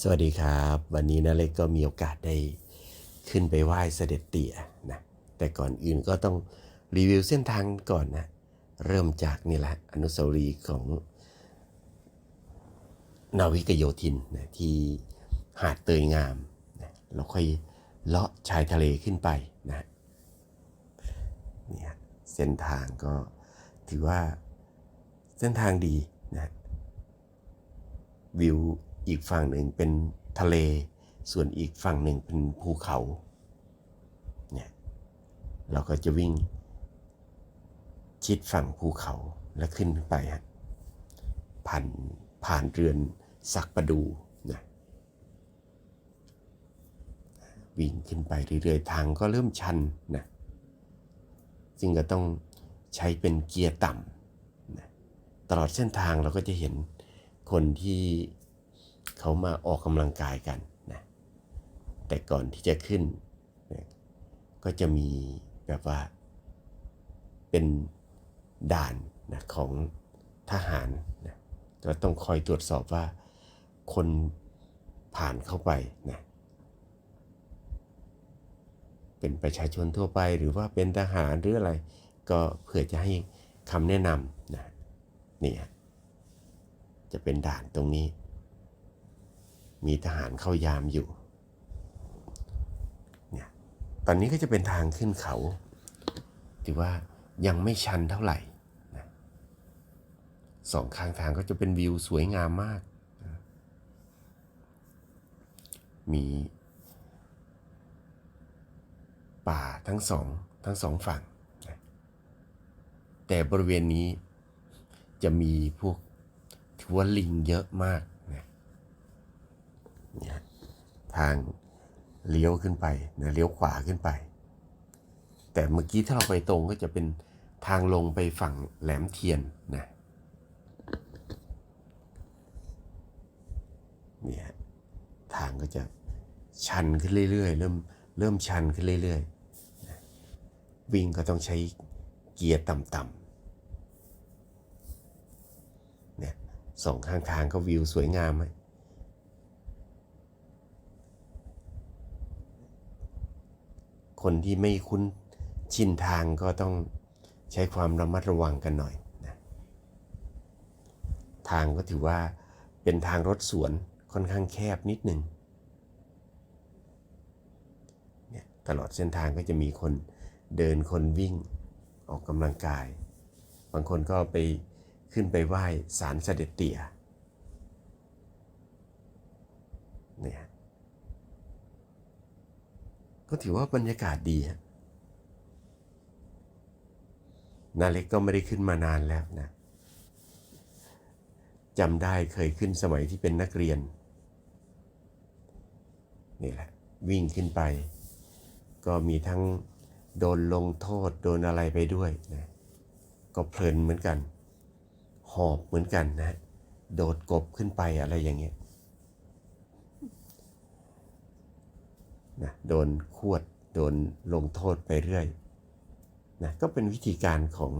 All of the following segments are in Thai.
สวัสดีครับ วันนี้นาเล็กก็มีโอกาสได้ขึ้นไปไหว้เสด็จเตี่ยนะแต่ก่อนอื่นก็ต้องรีวิวเส้นทางก่อนนะ เริ่มจากนี่แหละอนุสาวรีย์ของนาวิกโยธินนะที่หาดเตยงามนะเราค่อยเลาะชายทะเลขึ้นไปนะเนี่ยเส้นทางก็ถือว่าเส้นทางดีนะวิว อีกฝั่งหนึ่งเป็นทะเล ส่วนอีกฝั่งหนึ่งเป็นภูเขาเนี่ยเราก็จะวิ่ง ชิดฝั่งภูเขาแล้วขึ้นไปฮะผ่านผ่านเรือนสักประดูนะวิ่งขึ้นไปเรื่อยๆทางก็เริ่มชันนะจึงก็ต้องใช้เป็นเกียร์ต่ำนะตลอดเส้นทางเราก็จะเห็นคนที่ เขามาออกกำลังกายกันนะแต่ก่อนที่จะขึ้นนะก็จะมีแบบว่าเป็นด่านนะของทหารนะก็ต้องคอยตรวจสอบว่าคนผ่านเข้าไปนะเป็นประชาชนทั่วไปหรือว่าเป็นทหารหรืออะไร ก็เพื่อจะให้คำแนะนำนะนี่ฮะจะเป็นด่านตรงนี้ มีทหารเข้ายามอยู่เนี่ยตอนนี้ก็จะเป็นทางขึ้นเขาถือว่ายังไม่ชันเท่าไหร่นะสองข้างทางก็จะเป็นวิวสวยงามมากนะมีป่าทั้งสองทั้งสองฝั่งนะแต่บริเวณนี้จะมีพวกถือว่าลิงเยอะมากนะเนี่ย ทางเลี้ยวขึ้นไปนะเลี้ยวขวาขึ้นไป แต่เมื่อกี้ถ้าเราไปตรงก็จะเป็นทางลงไปฝั่งแหลมเทียนนะเนี่ยทางก็จะชันขึ้นเรื่อยๆ เริ่มเริ่มชันขึ้นเรื่อยๆนะวิ่งก็ต้องใช้เกียร์ต่ำๆเนี่ยสองข้างทางก็วิวสวยงามไหม คนที่ไม่คุ้นชินทางก็ต้องใช้ความระมัดระวังกันหน่อยนะทางก็ถือว่าเป็นทางรถสวนค่อนข้างแคบนิดหนึ่งเนี่ยตลอดเส้นทางก็จะมีคนเดินคนวิ่งออกกำลังกาย บางคนก็ไปขึ้นไปไหว้สารเสด็จเตี่ยเนี่ย ก็ถือว่าบรรยากาศดีฮะนาเล็กก็ไม่ได้ขึ้นมานานแล้วนะจำได้เคยขึ้นสมัยที่เป็นนักเรียน นี่แหละ วิ่งขึ้นไป ก็มีทั้งโดนลงโทษโดนอะไรไปด้วยนะก็เพลินเหมือนกัน หอบเหมือนกันนะ โดดกบขึ้นไปอะไรอย่างเงี้ย นะโดนขวด โดนลงโทษไปเรื่อยนะก็เป็นวิธีการของ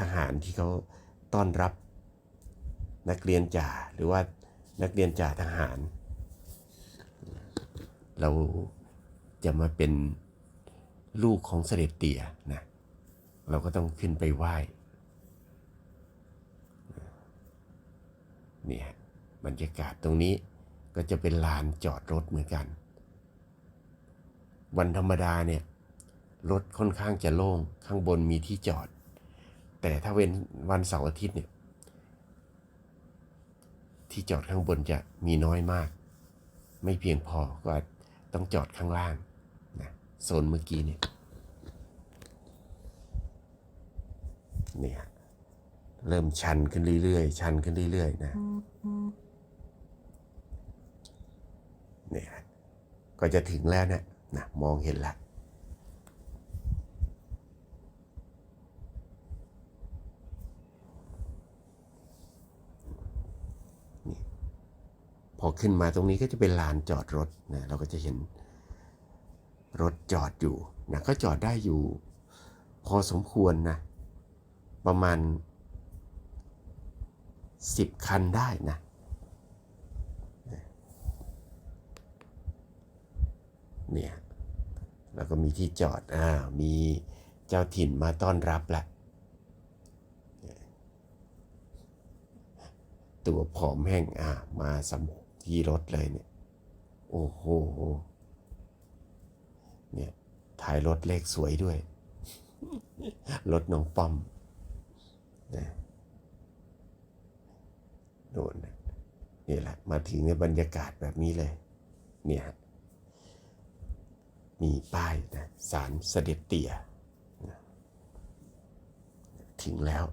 ทหารที่เขาต้อนรับนักเรียนจ่าหรือว่านักเรียนจ่าทหาร เราจะมาเป็นลูกของเสด็จเตี่ยนะเราก็ต้องขึ้นไปไหว้นี่ฮะบรรยากาศตรงนี้ก็จะเป็นลานจอดรถเหมือนกัน วันธรรมดาเนี่ยรถค่อนข้างจะโล่งข้างบนมีที่จอด แต่ถ้าเป็นวันเสาร์อาทิตย์เนี่ยที่จอดข้างบนจะมีน้อยมาก ไม่เพียงพอก็ต้องจอดข้างล่างนะโซนเมื่อกี้เนี่ยเนี่ยเริ่มชันขึ้นเรื่อยๆชันขึ้นเรื่อยๆนะเนี่ยก็จะถึงแล้วเนะ นะมองเห็นละนี่พอขึ้นมาตรงนี้ก็จะเป็นลานจอดรถนะเราก็จะเห็นรถจอดอยู่นะก็จอดได้อยู่ พอสมควรนะประมาณสิบคันได้นะเนี่ย แล้วก็มีที่จอดอ่ามีเจ้าถิ่นมาต้อนรับละตัวผอมแห้งอ่ามาสำที่รถเลยเนี่ย โอ้โหเนี่ยถ่ายรถเลขสวยด้วย รถน้องป้อมนะโน่นนะนี่แหละ มาถึงในบรรยากาศแบบนี้เลย เนี่ย มีป้ายนะสารเสด็จเตี่ยนะถึงแล้ว